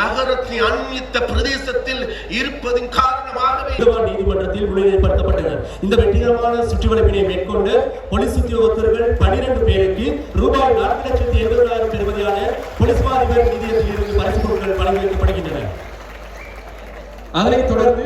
நகரத்தின் அண்மித்த பிரதேசத்தில் இருப்பதின் காரணமாகவே நீதிமன்றத்தில் முன்னிலைப்படுத்தப்பட்டது. இந்த வெற்றிகரமான சுற்றுவளைப்பினை மேற்கொண்டு போலீஸ் உத்தியோகத்தர்கள் பனிரெண்டு பேருக்கு ரூபாய் நான்கு லட்சத்தி எழுபதாயிரம் பெறுமதியான போலீஸ் மாதிபர் நிதியத்தில் இருந்து பரிசு பொருட்கள் வழங்கி வைக்கப்படுகின்றன. அதனைத் தொடர்ந்து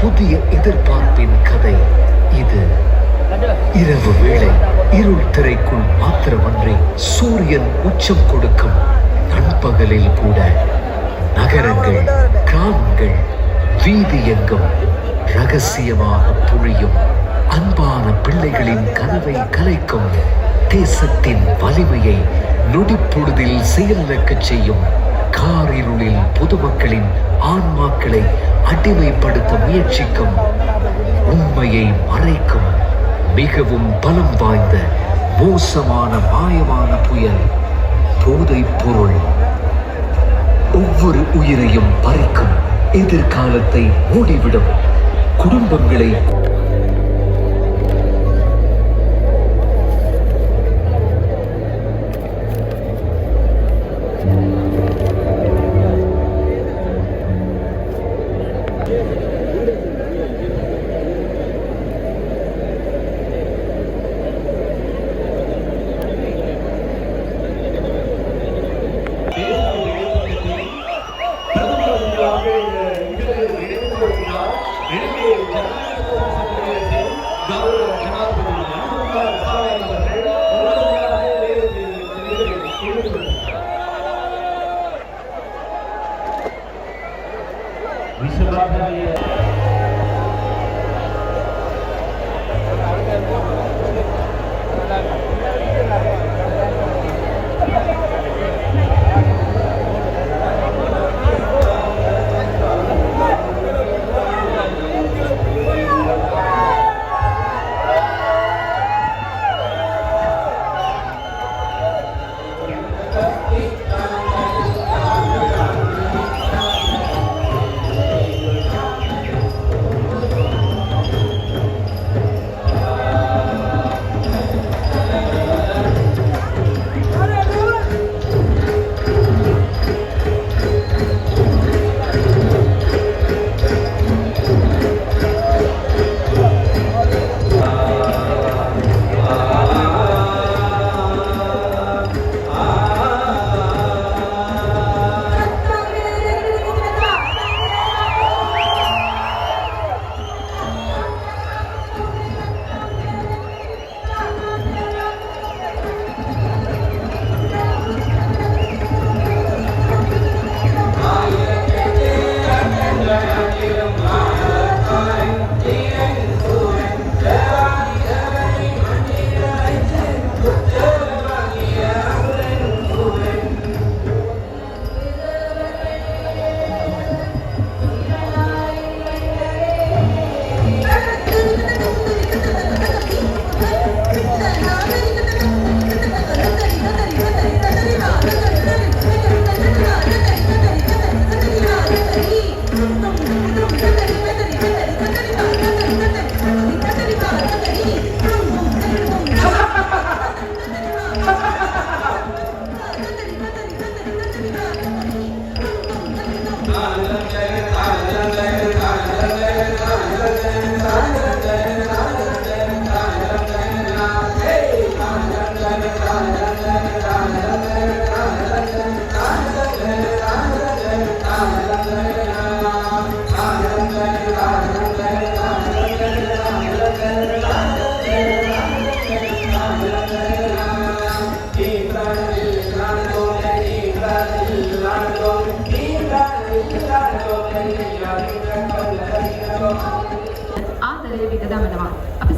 புதிய எதிர்பார்ப்பின் கதை. இது இரவு வேளை இருள் திரைக்குள் மாத்திரமன்றி சூரியன் உச்சம் கொடுக்கும் நண்பகலில் கூட. நகரங்கள் கிராமங்கள் வீதி எங்கும் ரகசியமாக புழியும் அன்பான பிள்ளைகளின் கனவை கலைக்கும் தேசத்தின் வலிமையை நொடிப்பொழுதில் செயலிழக்கச் செய்யும் காரிருளில் பொதுமக்களின் ஆன்மாக்களை அடிமைப்படுத்த முயற்சிக்கும் உண்மையை மறைக்கும் மிகவும் பலம் வாய்ந்த மோசமான மாயமான புயல் போதை பொருள். ஒவ்வொரு உயிரையும் பறிக்கும் எதிர்காலத்தை மூடிவிடும். குடும்பங்களை विश्व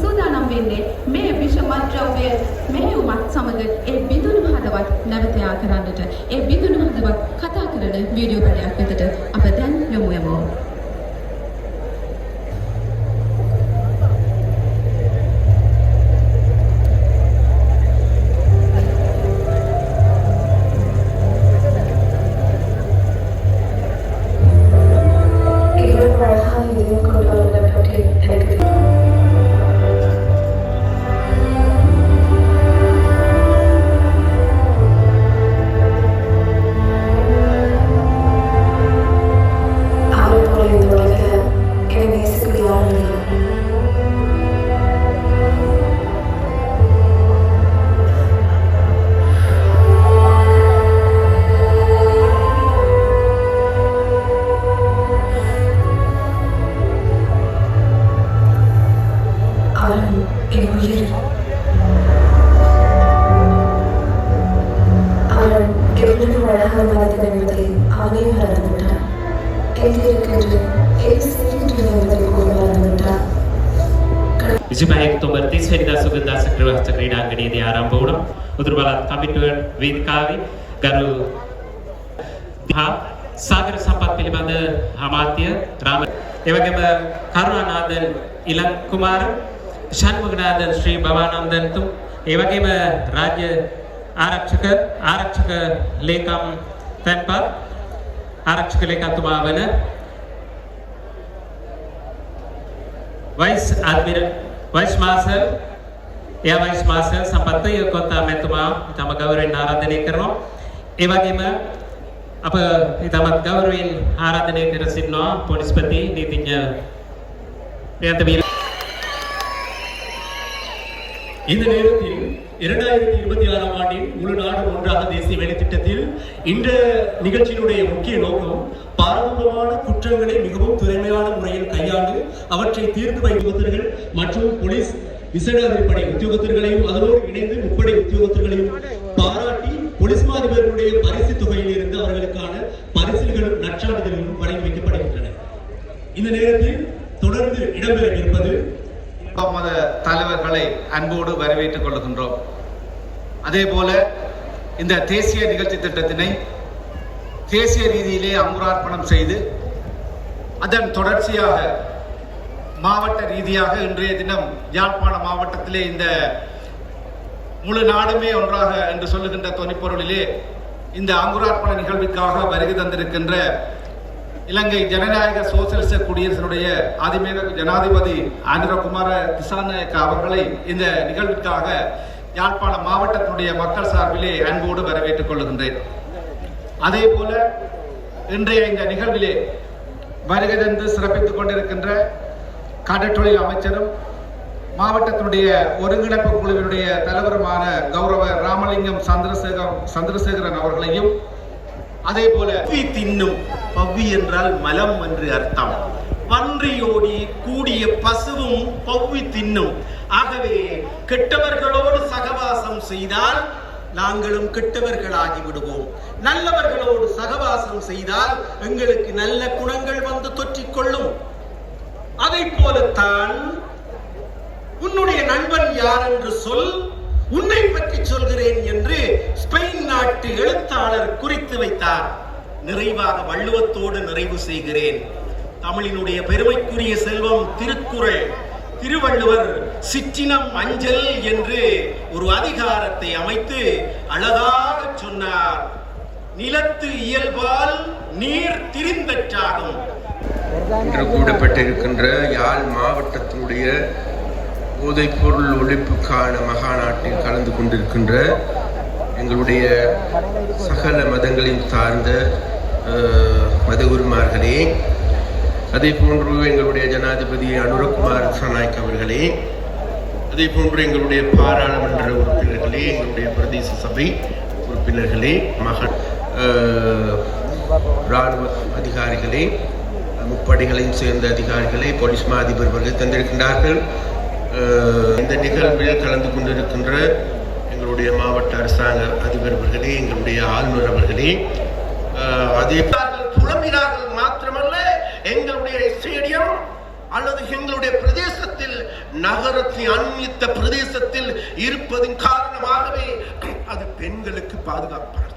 සූදානම් වෙන්නේ මේ විෂමත් ද්‍රව්‍ය මෙහෙයුමත් සමග ඒ බිඳුණු හදවත් නැවතයා කරන්නට. ඒ බිඳුණු හදවත් කතා කරන වීඩියෝ පඩයක් වෙතට අප දැන් යොමු යමු. විසිපහ ඔක්තෝබර් 30 වෙනිදා සුගතදා සක්‍රවස්ත ක්‍රීඩාංගණයේදී ආරම්භ වුණා. උතුරු බලත් කමිටුව වේදිකාවේ ගරු හා සාගර සම්පත් පිළිබඳ අමාත්‍ය රාම ඒ වගේම කරුණානාදන් ඉලං කුමාර ෂණ්මුගනාදන් ශ්‍රී භවානන්දන්තු ඒ වගේම රාජ්‍ය ආරක්ෂක ආරක්ෂක ලේකම් තැන්පත් ආරක්ෂක ලේකම්තුමා වන වයිස් අද්මිරල් වයිස් මාර්ෂල් එයා වයිස් මාර්ෂල් සම්පත් යකොත්තා මැතිතුමා තම ගෞරවයෙන් ආරාධනය කරනවා. ඒ වගේම අප ඉතාමත් ගෞරවයෙන් ආරාධනය කර සිටිනවා පොලිස්පති නීතිඥ ප්‍රියන්ත වීර. ඉන්ද නේරුති இரண்டாயிரத்தி இருபத்தி ஆறாம் ஆண்டின் முழு நாடு ஒன்றாக தேசிய வேலை திட்டத்தில் இந்த நிகழ்ச்சியினுடைய முக்கிய நோக்கம் பாரம்பரியமான குற்றங்களை மிகவும் திறமையான முறையில் கையாண்டு அவற்றை தீர்த்து வைப்பவர்கள் மற்றும் போலீஸ் விசேட அதிரப்படை உத்தியோகத்தர்களையும் அதனோடு இணைந்து முப்படை உத்தியோகத்தர்களையும் பாராட்டி போலீஸ் மாதிபர்களுடைய பரிசு தொகையில் இருந்து அவர்களுக்கான பரிசுகளும் நற்சான்றிதழ்களும் வழங்கி வைக்கப்படுகின்றன. இந்த நேரத்தில் தொடர்ந்து இடம்பெற இருப்பது மத தலைவர்களை அன்போடு வரவேற்றுக் கொள்கின்றோம் அதே போல இந்த தேசிய நிகழ்ச்சி திட்டத்தினை தேசிய ரீதியிலே அங்குரார்ப்பணம் செய்து அதன் தொடர்ச்சியாக மாவட்ட ரீதியாக இன்றைய தினம் யாழ்ப்பாண மாவட்டத்திலே இந்த முழு நாடுமே ஒன்றாக என்று சொல்லுகின்ற தொனிப்பொருளிலே இந்த அங்குரார்ப்பண நிகழ்வுக்காக வருகை தந்திருக்கின்ற இலங்கை ஜனநாயக சோசியலிச குடியரசினுடைய அதிமேக ஜனாதிபதி ஆந்திரகுமார திசாநாயக்க அவர்களை இந்த நிகழ்விற்காக யாழ்ப்பாண மாவட்டத்தினுடைய மக்கள் சார்பிலே அன்போடு வரவேற்றுக் கொள்கின்றேன். அதே போல இன்றைய இந்த நிகழ்விலே வருகை தந்து சிறப்பித்துக் கொண்டிருக்கின்ற கடற்றொழில் அமைச்சரும் மாவட்டத்தினுடைய ஒருங்கிணைப்பு குழுவினுடைய தலைவருமான கௌரவ ராமலிங்கம் சந்திரசேகர் சந்திரசேகரன் அவர்களையும் அதே போல பவ்வி தின்னும் பவ்வி என்றால் மலம் என்று அர்த்தம். பன்றியோடி கூடிய பசுவும் பவ்வி தின்னும். ஆகவே கெட்டவர்களோடு சகவாசம் செய்தால் நாங்களும் கெட்டவர்களாகி விடுவோம். நல்லவர்களோடு சகவாசம் செய்தால் எங்களுக்கு நல்ல குணங்கள் வந்து தொற்றிக்கொள்ளும் அதை போலத்தான் உன்னுடைய நண்பன் யார் என்று சொல். உன்னை பற்றி சொல்கிறேன் என்று ஸ்பெயின் நாட்டு எழுத்தாளர் குறித்து வைத்தார். நிறைவாக வள்ளுவத்தோடு நிறைவு செய்கிறேன். தமிழினுடைய பெருமைக்குரிய செல்வம் திருக்குறள். திருவள்ளுவர் சிற்றினம் அஞ்சல் என்று ஒரு அதிகாரத்தை அமைத்து அழகாக சொன்னார். நிலத்து இயல்பால் நீர் திரிந்தற்றாகும். என்று கூடப்பட்டிருக்கின்ற யாழ் மாவட்டத்தினுடைய போதைப்பொருள் ஒழிப்புக்கான மகாநாட்டில் கலந்து கொண்டிருக்கின்ற எங்களுடைய சகல மதங்களையும் சார்ந்த மதகுருமார்களே அதே போன்று எங்களுடைய ஜனாதிபதி அனுரகுமார் சனாய்க் அவர்களே அதே போன்று எங்களுடைய பாராளுமன்ற உறுப்பினர்களே எங்களுடைய பிரதேச சபை உறுப்பினர்களே மகள் இராணுவ அதிகாரிகளே முப்படைகளையும் சேர்ந்த அதிகாரிகளை போலீஸ் மாதிபர்கள் தந்திருக்கின்றார்கள். இந்த நிகழ்வில் கலந்து கொண்டிருக்கின்ற எங்களுடைய மாவட்ட அரசாங்க அதிபர் அவர்களே எங்களுடைய ஆளுநர் அவர்களே அதே புலம்பினார்கள் மாத்திரமல்ல எங்களுடைய ஸ்டேடியம் அல்லது எங்களுடைய பிரதேசத்தில் நகரத்தை அண்மித்த பிரதேசத்தில் இருப்பதன் காரணமாகவே அது பெண்களுக்கு பாதுகாப்பானது.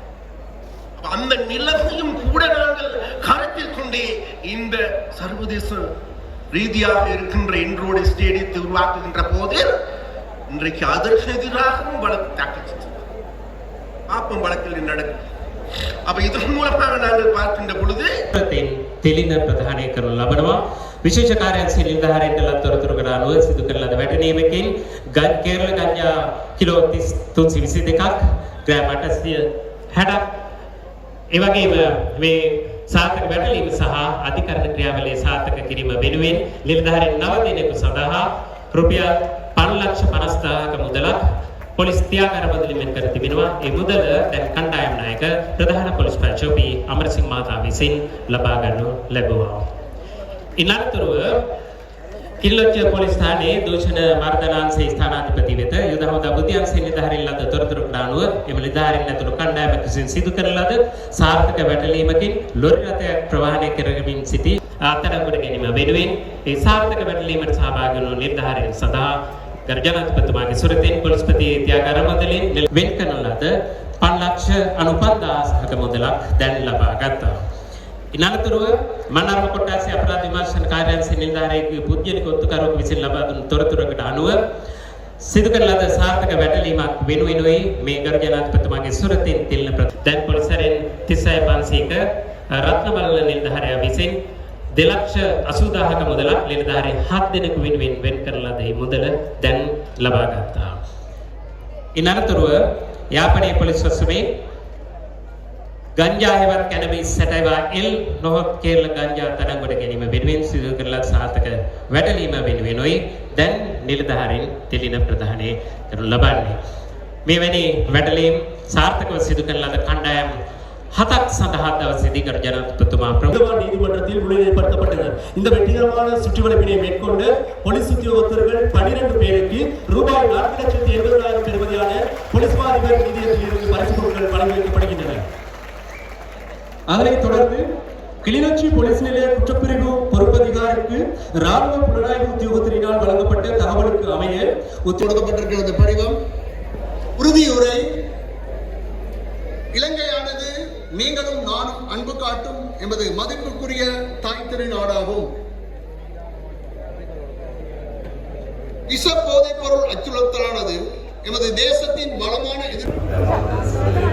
அந்த நிலைமையும் கூட நாங்கள் கருத்தில் கொண்டே இந்த சர்வதேச ரீதியாக இருக்கின்ற இன்றோடு ஸ்டேடியத்தை உருவாக்குகின்ற போது இன்றைக்கு அதற்கு எதிராகவும் வழக்கு தாக்கல் செஞ்சிருக்கிறோம். பாப்பம் வழக்கில் நடக்கும் அப்ப இதன் மூலமாக நாங்கள் பார்க்கின்ற பொழுது තින් තෙලින ප්‍රධානය කරනු ලබනවා විශේෂ කාර්යන්සේ නිලධාරීන්ට ලත් තොරතුරකට අනුව සිදු කරන ලද වැටනීමකින් ගත් කේරළ ගංජා කිලෝ 322ක් ග්‍රෑම් 860ක් ඒ වගේම මේ සාර්ථක වැටලීම සහ අධිකරණ ක්‍රියාවලිය සාර්ථක කිරීම වෙනුවෙන් නිලධාරීන් නව දෙනෙකු සඳහා රුපියල් 5,50,000ක මුදලක් පොලිස් තියාගාර බදලිමෙන් කර තිබෙනවා. ඒ මුදල දැන් කණ්ඩායම් නායක ප්‍රධාන පොලිස් පරීක්ෂක අමරසිංහ මහතා විසින් ලබා ගන්නු ලැබුවා. ඉනතුරුව කිල්ලොච්ච පොලිස් ස්ථානයේ දූෂණ මර්දනාංශයේ ස්ථානාධිපති වෙත යුද හමුදා බුද්ධියන්සේ නිලධාරීන් ලද තොරතුරකට අනුව එම නිලධාරීන් ඇතුළු කණ්ඩායමක් විසින් සිදු කරන ලද සාර්ථක වැටලීමකින් ලොරි රථයක් ප්‍රවාහනය කරමින් සිටි අත්අඩංගුවට ගැනීම වෙනුවෙන් ඒ සාර්ථක වැටලීමට සහභාගී වුණු නිලධාරීන් සඳහා ගර්ජනාධිපතිතුමාගේ සුරතෙන් පොලිස්පති තියාගාර මුදලින් වෙන් කරන ලද 5 ලක්ෂ 95000ක මුදලක් දැන් ලබා ගත්තා. ඉනතුරුව මනාරම කොට්ටාසේ අපරාධ විමර්ශන කාර්යාංශයේ නිලධාරියෙකුගේ පුද්ගලික ඔත්තුකරුවෙකු විසින් ලබා දුන් තොරතුරකට අනුව සිදු කරන ලද සාර්ථක වැටලීමක් වෙනුවෙනුයි මේ ගරු ජනාධිපතිතුමාගේ සුරතින් තිල්න ප්‍රති දැන් පොලිසරෙන් 36500ක රත්නබල නිලධාරියා විසින් දෙලක්ෂ 80000ක මුදලක් නිලධාරී 7 දෙනෙකු වෙනුවෙන් වෙන් කරන ලද මේ මුදල දැන් ලබා ගත්තා. ඉනතුරුව යාපනයේ පොලිස් වසමේ ගංජා හෙවත් කැනබිස් සැටයිවා එල් නොහොත් කේරළ ගංජා තරංගොඩ ගැනීම වෙනුවෙන් සිදු කරන ලද සාර්ථක වැටලීම වෙනුවෙනුයි දැන් නිලධාරීන් තෙලින ප්‍රධානය කරනු ලබන්නේ. මෙවැනි වැටලීම් සාර්ථකව සිදු කරන ලද කණ්ඩායම් හතක් සඳහා දවසේදී ගරු ජනාධිපතිතුමා ප්‍රමුඛ நீதிவான் நீதிமன்றத்தில் முன்னிலைப்படுத்தப்பட்டனர் இந்த வெற்றிகரமான சுற்றுவளைப்பினை மேற்கொண்டு போலீஸ் உத்தியோகத்தர்கள் பனிரெண்டு பேருக்கு ரூபாய் நான்கு லட்சத்தி எழுபதாயிரம் பெறுமதியான போலீஸ் மா அதிபர் நிதியத்தில் இருந்து பரிசு பொருட்கள் வழங்கி வைக்கப்படுகின்றன அதனைத் தொடர்ந்து கிளிநொச்சி போலீஸ் நிலைய குற்றப்பிரிவு பொறுப்பதிகாரிக்கு ராணுவ புலனாய்வு உத்தியோகத்தினால் வழங்கப்பட்ட தகவலுக்கு அமைய கொடுக்கப்பட்டிருக்கிறது படிவம் உறுதியுரை இலங்கையானது நீங்களும் நானும் அன்பு காட்டும் எமது மதிப்புக்குரிய தாய் திரு நாடாகும் இச போதைப் பொருள் அச்சுறுத்தலானது எமது தேசத்தின் வளமான எதிர்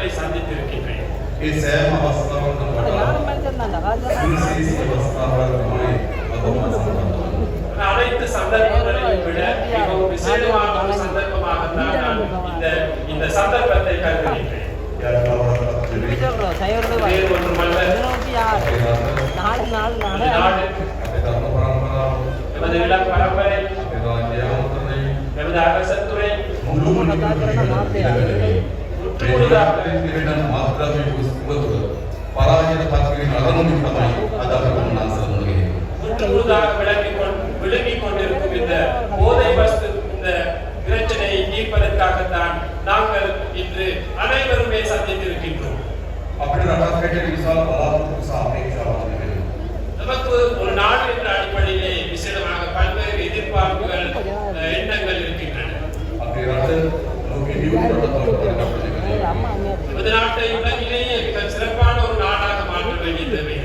சூழலை சந்தித்திருக்கின்றேன் அனைத்து சந்தர்ப்பங்களையும் விட மிகவும் விசேடமான ஒரு நான் இந்த இந்த சந்தர்ப்பத்தை கருதுகின்றேன் எமது இளம் முழு ಕ್ರಿಕೆಟ್ ಅನ್ನು ಮಾತ್ರ ಉಳಿಸಿಕೊಳ್ಳುವುದು ಪರಾಜಯದ ಪಾತ್ರಗಳನ್ನು ಅದನ್ನು ಕ್ರಮವಾಗಿ ಅದಾಗಬೇಕು ನಾನು ಸರ್ ನನಗೆ விளங்கிக்கொண்டிருக்கும் எதிர்பார்ப்புகள் எண்ணங்கள் இருக்கின்றன தமிழ்நாட்டை உலகிலேயே மிக சிறப்பான ஒரு நாடாக மாற்ற வேண்டிய தேவை.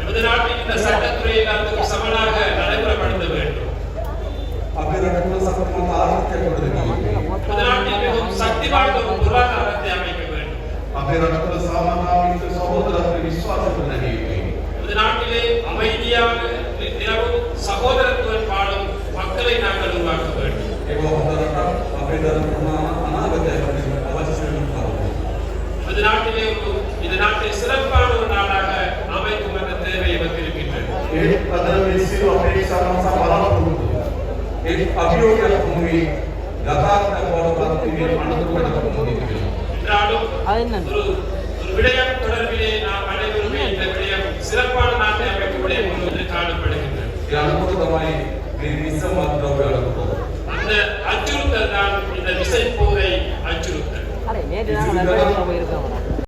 தமிழ்நாட்டில் இந்த சட்டத்துறையில் அதற்கு சமனாக நடைமுறைப்படுத்த சகோதரத்தை இந்த நாட்டிலே இந்த நாட்டை சிறப்பான ஒரு நாடாக அமைக்கும் என்ற தேவை அந்த அச்சுறுத்தல் தான் இந்த விசைப்போரை அச்சுறுத்தல்.